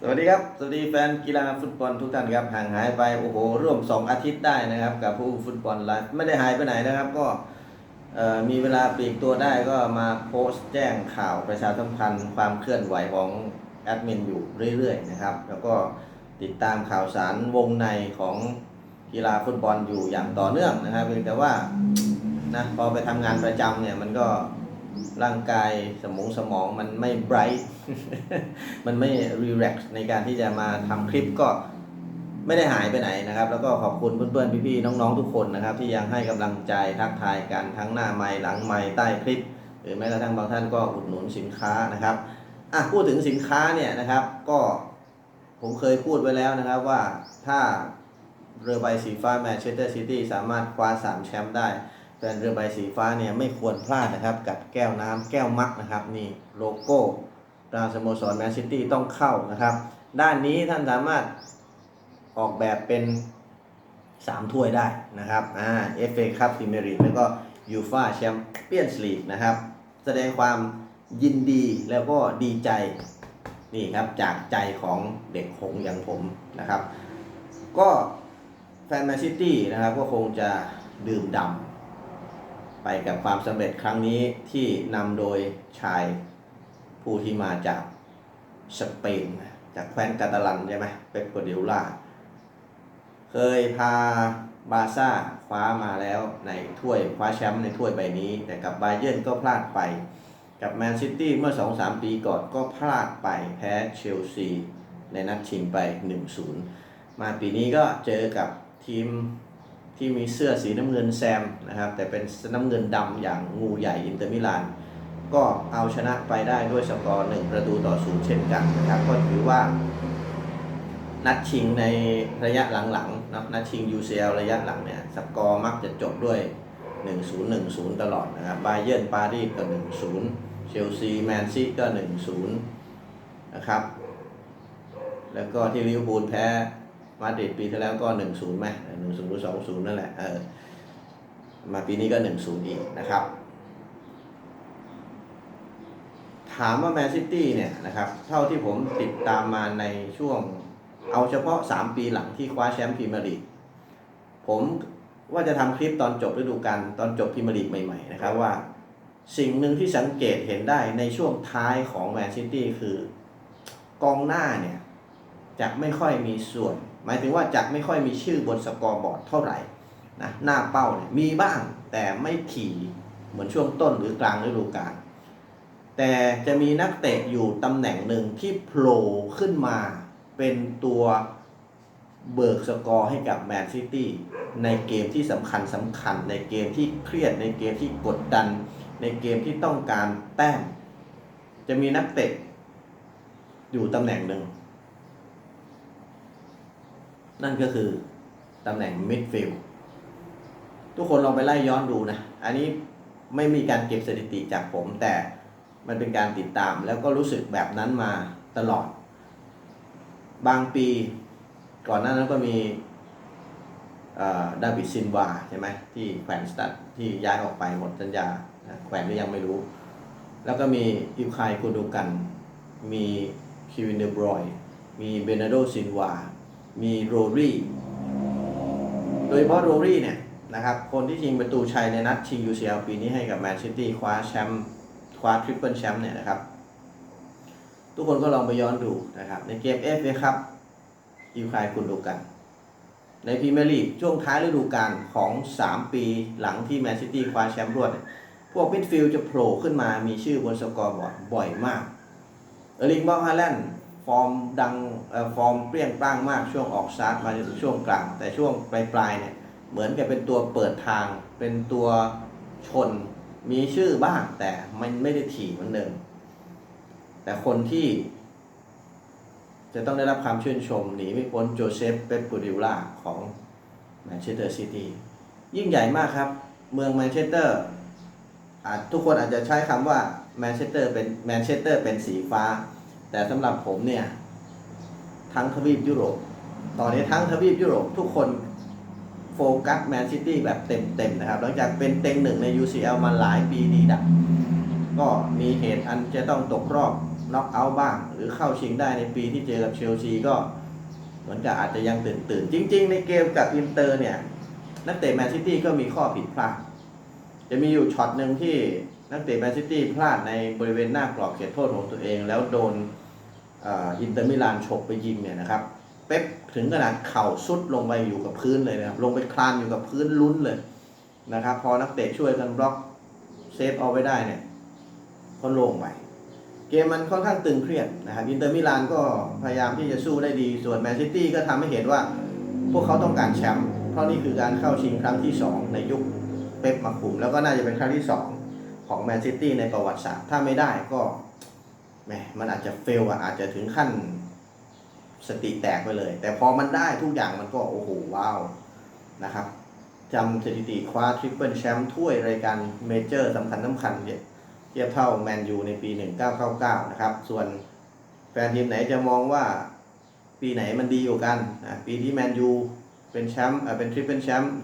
สวัสดีครับ สวัสดีแฟนกีฬาฟุตบอลทุกท่านครับห่างหายไปโอ้โหร่วม 2 อาทิตย์ได้นะครับ กับผู้ฟุตบอลไลฟ์ไม่ได้หายไปไหนนะครับ ก็มีเวลาปลีกตัวได้ก็มาโพสต์แจ้งข่าวประชาสัมพันธ์ความเคลื่อนไหวของแอดมินอยู่เรื่อยๆนะครับ แล้วก็ติดตามข่าวสารวงในของกีฬาฟุตบอลอยู่อย่างต่อเนื่องนะครับเพียงแต่ว่านะพอไปทำงานประจำเนี่ยมันก็ ร่างกายสมองสมองมันไม่ไบรท์มันไม่รีแลกซ์ในการที่จะมาทำคลิปก็ไม่ได้หายไปไหนนะครับ แล้วก็ขอบคุณเพื่อนๆพี่ๆน้องๆทุกคนนะครับ ที่ยังให้กำลังใจทักทายกันทั้งหน้าไม้หลังไม้ใต้คลิป หรือแม้กระทั่งบางท่านก็อุดหนุนสินค้านะครับอะพูดถึงสินค้าเนี่ยนะครับ ก็ผมเคยพูดไว้แล้วนะครับว่าถ้าเรือใบสีฟ้าแมนเชสเตอร์ซิตี้สามารถคว้า3แชมป์ได้ แฟนเรือใบสีฟ้าเนี่ยไม่ควรพลาดนะครับ กับแก้วน้ำแก้วมักนะครับนี่โลโก้ตราสโมสรแมนซิตี้ต้องเข้านะครับ ด้านนี้ท่านสามารถออกแบบเป็น 3 ถ้วยได้นะครับอ่า FA คัพพรีเมียร์ลีกแล้วก็ยูฟาแชมเปี้ยนส์ลีกนะครับ แสดงความยินดีแล้วก็ดีใจนี่ครับจากใจของเด็กหงอย่างผมนะครับ ก็แฟนแมนซิตี้นะครับก็คงจะดื่มด่ำ ไปกับความสำเร็จครั้งนี้ที่นำโดยชายผู้ที่มาจากสเปน จากแคว้นกาตาลันใช่ไหมเป๊ปโกเดลล่า เคยพาบาซ่าคว้ามาแล้วในถ้วยคว้าแชมป์ในถ้วยใบนี้ แต่กับบาเยิร์นก็พลาดไป กับแมนซิตี้เมื่อ 2-3 ปีก่อนก็พลาดไปแพ้เชลซีในนัดชิงไป 1-0 มาปีนี้ก็เจอกับทีม ที่มีเสื้อสีน้ำเงินแซมนะครับ แต่เป็นน้ำเงินดำอย่างงูใหญ่อินเตอร์มิลาน ก็เอาชนะไปได้ด้วยสกอร์หนึ่งประตูต่อศูนย์เช่นกันนะครับ ก็ถือว่า นัดชิงในระยะหลังๆนะนัดชิง UCL ระยะหลังเนี่ยสกอร์มักจะจบด้วย 1-0 1-0 ตลอดนะครับบาเยิร์นปารีสก็1-0 เชลซีแมนซีก็ 1-0 นะครับ แล้วก็ที่ลิเวอร์พูลแพ้ มาดริดปีที่แล้วก็1-0ไหม1-0หรือ2-0นั่นแหละเออมาปีนี้ก็1-0อีกนะครับ ถามว่าแมนซิตี้เนี่ยนะครับ เท่าที่ผมติดตามมาในช่วง เอาเฉพาะ3ปีหลังที่คว้าแชมป์พรีเมียร์ลีกผมว่าจะทำคลิปตอนจบฤดูกาลตอนจบพรีเมียร์ลีกใหม่ๆนะครับว่าสิ่งหนึ่งที่สังเกตเห็นได้ในช่วงท้ายของแมนซิตี้คือกองหน้าเนี่ย จะไม่ค่อยมีส่วน หมายถึงว่าจะไม่ค่อยมีชื่อบนสกอร์บอร์ดเท่าไหร่นะหน้าเป้าเนี่ยมีบ้างแต่ไม่ถี่เหมือนช่วงต้นหรือกลางฤดูกาลแต่จะมีนักเตะอยู่ตำแหน่งหนึ่งที่โผล่ขึ้นมาเป็นตัวเบิกสกอร์ให้กับแมนซิตี้ในเกมที่สำคัญสำคัญ ในเกมที่เครียดในเกมที่กดดัน ในเกมที่ต้องการแต้มจะมีนักเตะอยู่ตำแหน่งหนึ่ง นั่นก็คือตำแหน่งมิดฟิลด์ทุกคนลองไปไล่ย้อนดูนะ อันนี้ไม่มีการเก็บสถิติจากผม แต่มันเป็นการติดตาม แล้วก็รู้สึกแบบนั้นมาตลอด บางปีก่อนหน้านั้นก็มีดาวิดซินวาใช่ไหมที่แขวนสตัดที่ย้ายออกไปหมดสัญญาแขวนหรือยังไม่รู้ แล้วก็มีอิวคายกูดูกัน มีคิวินเดบรอย มีเบนาโดซินวา มีโรรี่โดยเฉพาะโรรี่เนี่ยนะครับคนที่ยิงประตูชัยในนัดชิง UCL ปีนี้ให้กับแมนซิตี้คว้าแชมป์คว้าทริปเปิลแชมป์เนี่ยนะครับ ทุกคนก็ลองไปย้อนดูนะครับ ในเกมเอฟเอครับอิวคายคุณดูกัน ในพรีเมียร์ลีกช่วงท้ายฤดูกาลของ 3 ปีหลังที่แมนซิตี้คว้าแชมป์รวด พวกมิดฟิลด์จะโผล่ขึ้นมามีชื่อบนสกอร์บอร์ดบ่อยมากเออร์ลิงบอลฮาแลนด์ ฟอร์มดังฟอร์มเปรี้ยงปร้างมากช่วงออกสตาร์ทมาช่วงกลาง แต่ช่วงปลายๆเนี่ยเหมือนกับเป็นตัวเปิดทาง เป็นตัวชนมีชื่อบ้าง แต่มันไม่ได้ถี่เหมือนเดิมแต่คนที่ จะต้องได้รับความชื่นชมหนีไม่พ้นโจเซฟเปปปูดิลล่าของแมนเชสเตอร์ซิตี้ยิ่งใหญ่มากครับ เมืองแมนเชสเตอร์อาจทุกคนอาจจะใช้คำว่าแมนเชสเตอร์เป็นแมนเชสเตอร์เป็นสีฟ้า แต่สำหรับผมเนี่ย ทั้งทวีปยุโรป ตอนนี้ทั้งทวีปยุโรปทุกคนโฟกัสแมนซิตี้แบบเต็มๆนะครับ หลังจากเป็นเต็งหนึ่งใน UCL มาหลายปีดีดักก็มีเหตุอันจะต้องตกรอบน็อกเอาท์บ้าง หรือเข้าชิงได้ในปีที่เจอกับเชลซีก็เหมือนกับอาจจะยังตื่นตื่นๆจริง ๆ ในเกมกับอินเตอร์เนี่ย นักเตะแมนซิตี้ก็มีข้อผิดพลาด จะมีอยู่ช็อตหนึ่งที่นักเตะแมนซิตี้พลาดในบริเวณหน้ากรอบเขตโทษของตัวเอง แล้วโดน อินเตอร์มิลานฉกไปยิงเนี่ยนะครับเป๊ปถึงขนาดเข่าสุดลงไปอยู่กับพื้นเลยนะครับ ลงไปคลานอยู่กับพื้นลุ้นเลยนะครับ พอนักเตะช่วยกันบล็อกเซฟเอาไว้ได้เนี่ยก็โล่งไปเกมมันค่อนข้างตึงเครียดนะครับอินเตอร์มิลานก็พยายามที่จะสู้ได้ดีส่วนแมนซิตี้ก็ทำให้เห็นว่าพวกเขาต้องการแชมป์เพราะนี่คือการเข้าชิงครั้งที่ 2 ในยุคเป๊ปมาคุม แล้วก็น่าจะเป็นครั้งที่ 2 ของแมนซิตี้ในประวัติศาสตร์ถ้าไม่ได้ก็ แหมมันอาจจะเฟลอะอาจจะถึงขั้นสติแตกไปเลย แต่พอมันได้ทุกอย่างมันก็โอ้โหว้าวนะครับจำสถิติคว้าทริปเปิลแชมป์ถ้วยรายการเมเจอร์สำคัญสำคัญเนี่ยเทียบเท่าแมนยูในปี 1999 นะครับ ส่วนแฟนทีมไหนจะมองว่าปีไหนมันดีกว่ากันนะปีที่แมนยูเป็นแชมป์เอ่อเป็นทริปเป็นแชมป์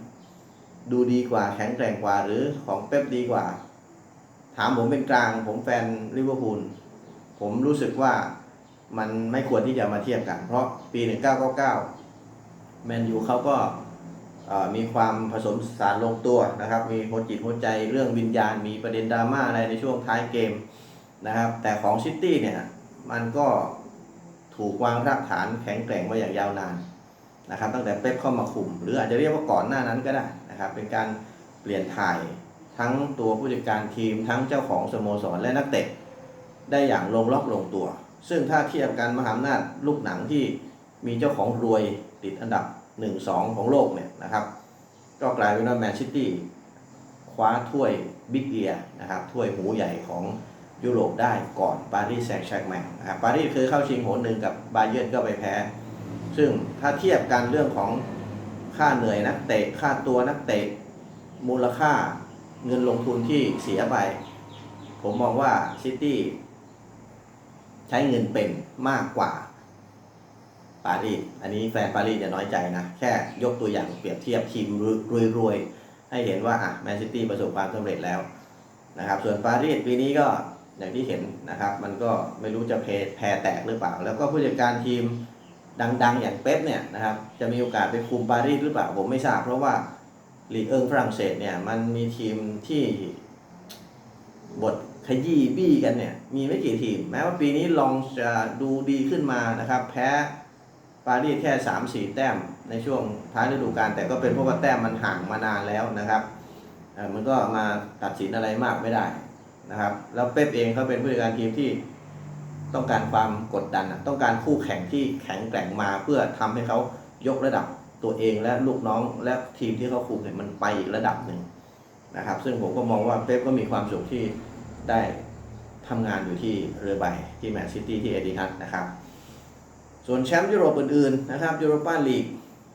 ดูดีกว่าแข็งแกร่งกว่าหรือของเป๊ปดีกว่า ถามผมเป็นกลางผมแฟนลิเวอร์พูล ผมรู้สึกว่ามันไม่ควรที่จะมาเทียบกัน เพราะปี 1999 แมนยูเขาก็มีความผสมสารลงตัวนะครับ มีหัวจิตหัวใจเรื่องวิญญาณ มีประเด็นดราม่าอะไรในช่วงท้ายเกมนะครับ แต่ของซิตี้เนี่ย มันก็ถูกวางรากฐานแข็งแกร่งมาอย่างยาวนานนะครับ ตั้งแต่เป๊ปเข้ามาคุม หรืออาจจะเรียกว่าก่อนหน้านั้นก็ได้นะครับ เป็นการเปลี่ยนถ่ายทั้งตัวผู้จัดการทีมทั้งเจ้าของสโมสรและนักเตะ ได้อย่างลงล็อกลงตัว ซึ่งถ้าเทียบกันมหาอำนาจลูกหนังที่มีเจ้าของรวยติดอันดับ 1-2 ของโลกเนี่ยนะครับ ก็กลายเป็นว่าแมนซิตี้คว้าถ้วยบิ๊กเอียนะครับถ้วยหูใหญ่ของยุโรปได้ก่อนปารีสแซงต์แชร์แมงนะครับปารีสเคยเข้าชิงโหนหนึ่งกับบาเยิร์นก็ไปแพ้ ซึ่งถ้าเทียบกันเรื่องของค่าเหนื่อยนักเตะค่าตัวนักเตะมูลค่าเงินลงทุนที่เสียไป ผมมองว่าซิตี้ ใช้เงินเป็นมากกว่าปารีส อันนี้แฟนปารีสอย่าน้อยใจนะ แค่ยกตัวอย่างเปรียบเทียบทีมรวยๆ ให้เห็นว่าอะแมนซิตี้ประสบความสำเร็จแล้วนะครับ ส่วนปารีสปีนี้ก็อย่างที่เห็นนะครับ มันก็ไม่รู้จะเพแพ้แตกหรือเปล่า แล้วก็ผู้จัดการทีมดังๆ อย่างเป๊ปเนี่ยนะครับ จะมีโอกาสไปคุมปารีสหรือเปล่าผมไม่ทราบ เพราะว่าลีกเอิงฝรั่งเศสเนี่ยมันมีทีมที่บท ยี้บี้กันเนี่ยมีไม่กี่ทีม แม้ว่าปีนี้ลองจะดูดีขึ้นมานะครับ แพ้ปารีสแค่3 4แต้มในช่วงท้ายฤดูกาลแต่ก็เป็นเพราะว่าแต้มมันห่างมานานแล้วนะครับมันก็มาตัดสินอะไรมากไม่ได้นะครับ แล้วเป๊ปเองเขาเป็นผู้จัดการทีมที่ต้องการความกดดันต้องการคู่แข่งที่แข็งแกร่งมาเพื่อทำให้เขายกระดับตัวเองและลูกน้องและทีมที่เขาคุมเนี่ยมันไปอีกระดับหนึ่งนะครับ ซึ่งผมก็มองว่าเป๊ปก็มีความสุขที่ ได้ทำงานอยู่ที่เรือใบที่แมนซิตี้ที่เอติฮัดนะครับ ส่วนแชมป์ยุโรปอื่นๆนะครับยูโรปาลีก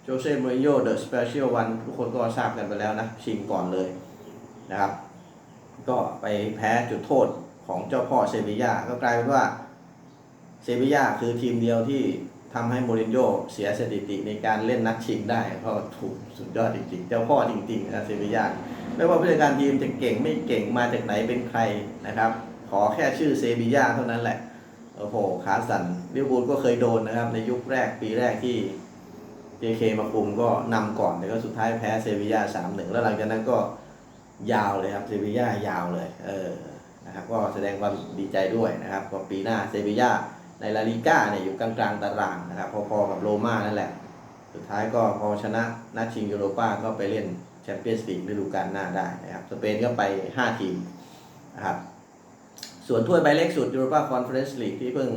โจเซ่มูรินโญ่เดอะสเปเชียลวันทุกคนก็ทราบกันไปแล้วนะ ชิงก่อนเลยนะครับ ก็ไปแพ้จุดโทษของเจ้าพ่อเซบีย่าก็กลายเป็นว่าเซบีย่าคือทีมเดียวที่ทำให้มูรินโญ่เสียสถิติในการเล่นนัดชิงได้ เพราะถูกสุดยอดจริงๆ เจ้าพ่อจริงๆนะเซบีย่า ไม่ว่าผู้จัดการทีมจะเก่งไม่เก่งมาจากไหนเป็นใครนะครับ ขอแค่ชื่อเซบีย่าเท่านั้นแหละ โอ้โหขาสั่นลิเวอร์พูลก็เคยโดนนะครับ ในยุคแรกปีแรกที่ JK มาคุมก็นำก่อนแต่ก็สุดท้ายแพ้เซบีย่าสามหนึ่งแล้วหลังจากนั้นก็ยาวเลยครับเซบีย่ายาวเลย เออนะครับก็แสดงความดีใจด้วยนะครับก็ปีหน้าเซบีย่าในลาลิก้าเนี่ยอยู่กลางๆตารางนะครับ พอๆกับโรม่านั่นแหละ สุดท้ายก็พอชนะนัดชิงยูโรป้าก็ไปเล่น แชมเปี้ยนส์ลีกฤดูกาลหน้าได้นะครับ สเปนก็ไป 5 ทีมนะครับ ส่วนถ้วยใบเล็กสุดยูโรปาคอนเฟอเรนซ์ลีกที่เพิ่ง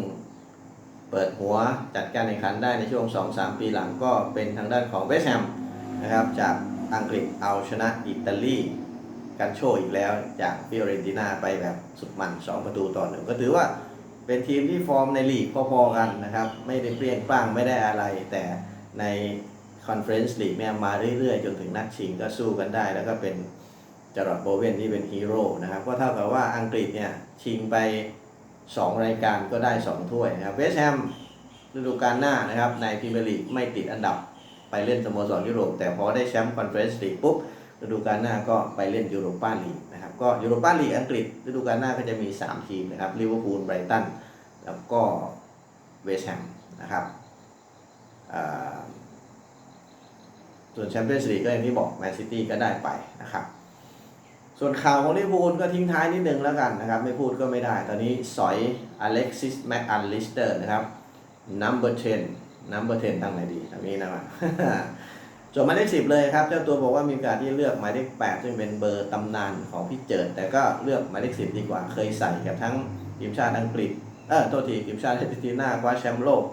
เปิดหัวจัดการแข่งขันได้ในช่วง 2-3 ปีหลังก็เป็นทางด้านของเวสแฮมนะครับ จากอังกฤษเอาชนะอิตาลีกันโชอีกแล้วจากฟิโอเรนติน่าไปแบบสุดมัน 2 ประตูต่อหนึ่งก็ถือว่าเป็นทีมที่ฟอร์มในลีกพอๆกันนะครับ ไม่ได้เปรี้ยงป้างไม่ได้อะไรแต่ใน คอนเฟอเรนซ์ลีกเนี่ยมาเรื่อยๆ จนถึงนัดชิงก็สู้กันได้ แล้วก็เป็นจารอดโบเวนที่เป็นฮีโร่นะครับ ก็เท่ากับว่าอังกฤษเนี่ยชิงไป 2 รายการก็ได้ 2 ถ้วยนะครับเวสต์แฮมฤดูกาลหน้านะครับในพรีเมียร์ลีกไม่ติดอันดับไปเล่นสโมสรยุโรป แต่พอได้แชมป์คอนเฟอเรนซ์ลีกปุ๊บฤดูกาลหน้าก็ไปเล่นยูโรปาลีกนะครับก็ยูโรปาลีกอังกฤษฤดูกาลหน้าก็จะมี 3 ทีมนะครับลิเวอร์พูลไบรตันแล้วก็เวสต์แฮมนะครับอ่า ส่วนแชมเปี้ยนส์ลีกก็อย่างที่บอกแมนซิตี้ก็ได้ไปนะครับ ส่วนข่าวของลิเวอร์พูลก็ทิ้งท้ายนิดนึงแล้วกันนะครับ ไม่พูดก็ไม่ได้ ตอนนี้สอยอเล็กซิสแม็กอันลิสเตอร์นะครับ number 10 number 10ตั้งไหนดีทางนี้นะครับส่วนหมายเลขสิบเลยครับ เจ้าตัวบอกว่ามีโอกาสที่เลือกหมายเลขแปดซึ่งเป็นเบอร์ตำนานของพี่เจิด แต่ก็เลือกหมายเลขสิบดีกว่าเคยใส่กับทั้งทีมชาติอังกฤษเออโทษทีทีมชาติอาร์เจนตินาคว้าแชมป์โลก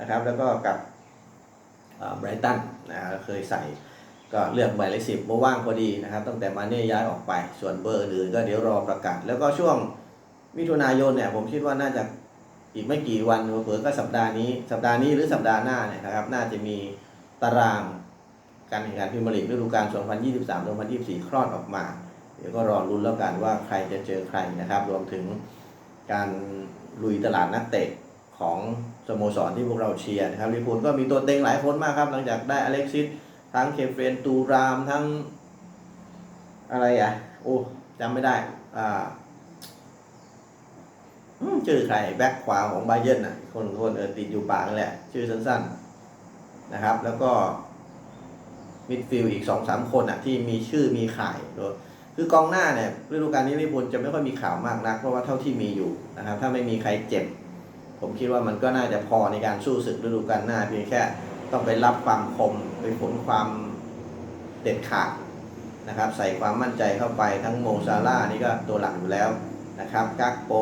นะครับ แล้วก็กับ ไบรตันนะเคยใส่ก็เลือกหมายเลขสิบเพราะว่างพอดีนะครับ ตั้งแต่มาเน่ย้ายออกไป ส่วนเบอร์อื่นก็เดี๋ยวรอประกาศ แล้วก็ช่วงมิถุนายนเนี่ยผมคิดว่าน่าจะอีกไม่กี่วันเผื่อก็สัปดาห์นี้ สัปดาห์นี้หรือสัปดาห์หน้าเนี่ยนะครับน่าจะมีตารางการแข่งขันพรีเมียร์ลีกฤดูกาล 2023-2024 คลอดออกมา เดี๋ยวก็รอรุ้นแล้วกันว่าใครจะเจอใครนะครับ รวมถึงการลุยตลาดนักเตะของ สโมสรที่พวกเราเชียร์นะครับลิพูลก็มีตัวเต็งหลายคนมากครับ หลังจากได้อเล็กซิสทั้งเคเฟรนตูรามทั้งอะไรอะ โอ้จำไม่ได้ อ่าชื่อใครแบ็คขวาของไบเยนน่ะ คนคนเออติดอยู่ปากนั่แหละ ชื่อสั้นๆนะครับ แล้วก็มิดฟิลด์อีกสองสามคนอะ ที่มีชื่อมีข่ายโดยคือกองหน้าเนี่ยฤดูกาลนี้ลิพูลจะไม่ค่อยมีข่าวมากนัก เพราะว่าเท่าที่มีอยู่นะครับ ถ้าไม่มีใครเจ็บ ผมคิดว่ามันก็น่าจะพอในการสู้ศึกฤดูกาลหน้า เพียงแค่ต้องไปรับความคมไปผลความเด็ดขาดนะครับ ใส่ความมั่นใจเข้าไปทั้งโมซาร่านี่ก็ตัวหลักอยู่แล้วนะครับกักโป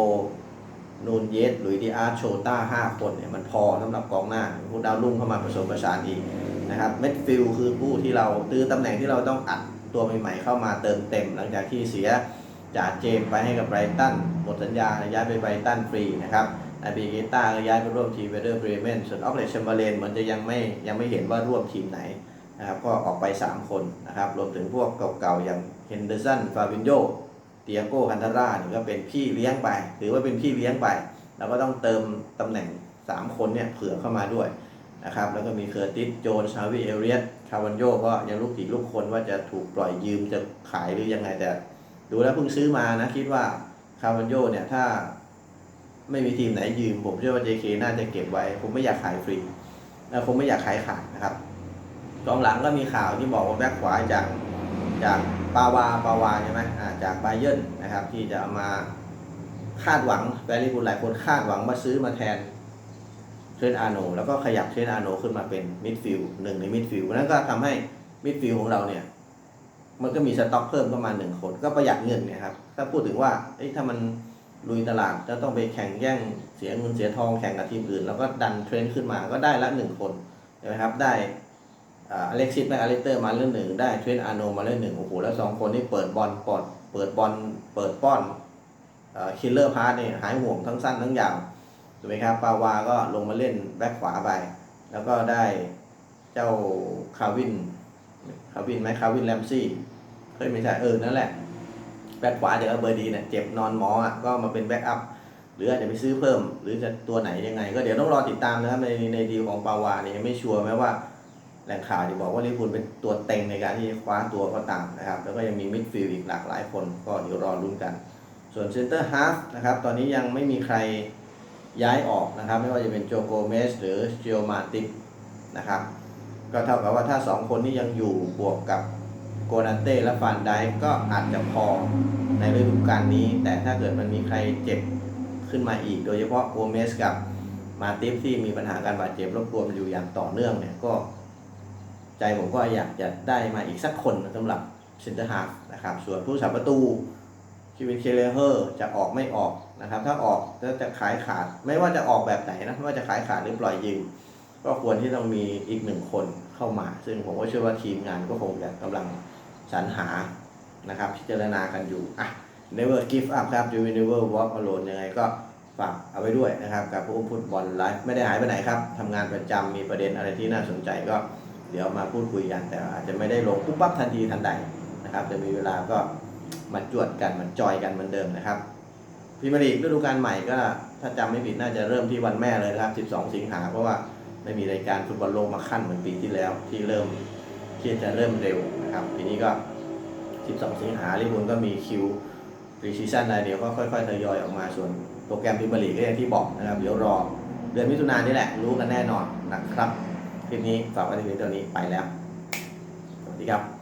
นูนเยสหลุยดิอาร์โชต้าห้าคนเนี่ยมันพอสำหรับกองหน้าผู้ดาวรุ่งเข้ามาผสมผสานอีกนะครับเมดฟิลคือผู้ที่เราตื้อตำแหน่งที่เราต้องอัดตัวใหม่ๆเข้ามาเติมเต็ม หลังจากที่เสียจากเจมไปให้กับไบรตันหมดสัญญาย้ายไปไบรตันฟรีนะครับ อาบีเกต้าก็ย้ายไปร่วมทีมเวเดอร์เบรเมนส่วนออกเลชแชมเบเลนเหมือนจะยังไม่ยังไม่เห็นว่าร่วมทีมไหนนะครับก็ออกไป 3 คนนะครับรวมถึงพวกเก่าๆ อย่างเฮนเดอร์สันฟาบินโยเตียโกคันทาร่านี่ก็เป็นพี่เลี้ยงไปถือว่าเป็นพี่เลี้ยงไปเราก็ต้องเติมตำแหน่ง 3 คนเนี่ยเผื่อเข้ามาด้วยนะครับแล้วก็มีเคอร์ติสโจนชาวิเอเรียสคาวันโยก็ยังลูกผีลูกคนว่าจะถูกปล่อยยืมจะขายหรือยังไงแต่ ดูแล้วเพิ่งซื้อมานะคิดว่าคาวันโยเนี่ยถ้า ไม่มีทีมไหนยืม ผมเชื่อว่า JK น่าจะเก็บไว้ ผมไม่อยากขายฟรีและผมไม่อยากขายขาดนะครับกองหลังก็มีข่าวที่บอกว่าแบ็คขวาจากจากปาวาปาวาใช่ไหมอ่าจากไบเยร์นนะครับ ที่จะามาคาดหวังแฟนลิบูลหลายคนคาดหวังมาซื้อมาแทนเทรนอาโนแล้วก็ขยับเทรนอาโนขึ้นมาเป็นมิดฟิลด์หนึ่งในมิดฟิลด์นั้นก็ทำให้มิดฟิลด์ของเราเนี่ย มันก็มีสต็อกเพิ่มประมาณหนึ่งคน ก็ประหยัดเงินนี่ยครับ ถ้าพูดถึงว่าถ้ามัน ลุยตลาดจะต้องไปแข่งแย่งเสียเงินเสียทองแข่งกับทีมอื่น แล้วก็ดันเทรนด์ขึ้นมาก็ได้ละหนึ่งคนใช่ไหมครับ ได้อเล็กซิสแมคอเลสเตอร์มาเรื่องหนึ่งได้เทรนด์อาโนมาเรื่องหนึ่งโอ้โหแล้วสองคนนี่เปิดบอลปอดเปิดบอลเปิดป้อนคิลเลอร์พาร์ตนี่หายห่วงทั้งสั้นทั้งยาวถูกไหมครับปาวาก็ลงมาเล่นแบ็คขวาไป แล้วก็ได้เจ้าคาวินคาวินไหมคาวินแลมซี่เคยไม่ใช่เออนั่นแหละ แบ็คขวาเดี๋ยวเบอร์ดีเนี่ยเจ็บนอนหมออะก็มาเป็นแบ็กอัพหรืออาจจะไปซื้อเพิ่ม หรือจะตัวไหนยังไง ก็เดี๋ยวต้องรอติดตามนะครับในในดีลของปาวาเนี่ยยังไม่ชัวร์แม้ว่าแหล่งข่าวที่บอกว่าลิเวอร์พูลเป็นตัวเต็งในการที่คว้าตัวก็ตามนะครับ แล้วก็ยังมีมิดฟิลด์อีกหลากหลายคนก็เดี๋ยวรอลุ้นกัน ส่วนเซนเตอร์ฮาฟนะครับตอนนี้ยังไม่มีใครย้ายออกนะครับ ไม่ว่าจะเป็นโจโกเมสหรือเจโอมาติกนะครับก็เท่ากับว่าถ้าสองคนนี้ยังอยู่บวกกับ กนันเต้และฟานไดก็อาจจะพอในฤดูกาลนี้ แต่ถ้าเกิดมันมีใครเจ็บขึ้นมาอีก โดยเฉพาะโกเมสกับมาติฟที่มีปัญหาการบาดเจ็บรบกวนอยู่อย่างต่อเนื่องเนี่ยก็ ใจผมก็อยากจะได้มาอีกสักคนสำหรับเซนเตอร์ฮาฟนะครับส่วนผู้สาประตูคิวินเคเลเฮอร์จะออกไม่ออกนะครับ ถ้าออกก็จะขายขาด ไม่ว่าจะออกแบบไหนนะไม่ว่าจะขายขาดหรือปล่อยยืมก็ควรที่ต้องมีอีกหนึ่งคนเข้ามา ซึ่งผมก็เชื่อว่าทีมงานก็คงจะกำลัง สรรหานะครับพิจารณากันอยู่อะ never give up ครับ you will never walk alone ยังไงก็ฝากเอาไว้ด้วยนะครับกับผู้ฟุตบอลไลฟ์ไม่ได้หายไปไหนครับทำงานประจำมีประเด็นอะไรที่น่าสนใจก็เดี๋ยวมาพูดคุยกันแต่อาจจะไม่ได้ลงปุ๊บปั๊บทันทีทันใดนะครับจะมีเวลาก็มาจวดกันมาจอยกันเหมือนเดิมนะครับพรีมียร์ลีกฤดูกาลใหม่ก็ถ้าจำไม่ผิดน่าจะเริ่มที่วันแม่เลยนะครับ 12 สิงหาเพราะว่าไม่มีรายการฟุตบอลโลกมาขั้นเหมือนปีที่แล้วที่เริ่ม ที่จะเริ่มเร็วนะครับทีนี้ก็ 12 สิงหาลิบุลก็มีคิวรีซีซั่นอะไรเดี๋ยวก็ค่อยๆทยอยออกมาส่วนโปรแกรมพรีเมียร์ลีก็อย่างที่บอกนะครับ เดี๋ยวรอ เดือนมิถุนายนนี่แหละ รู้กันแน่นอนนะครับ คลิปนี้ฝากไว้ที่นี้ตัวนี้ไปแล้ว สวัสดีครับ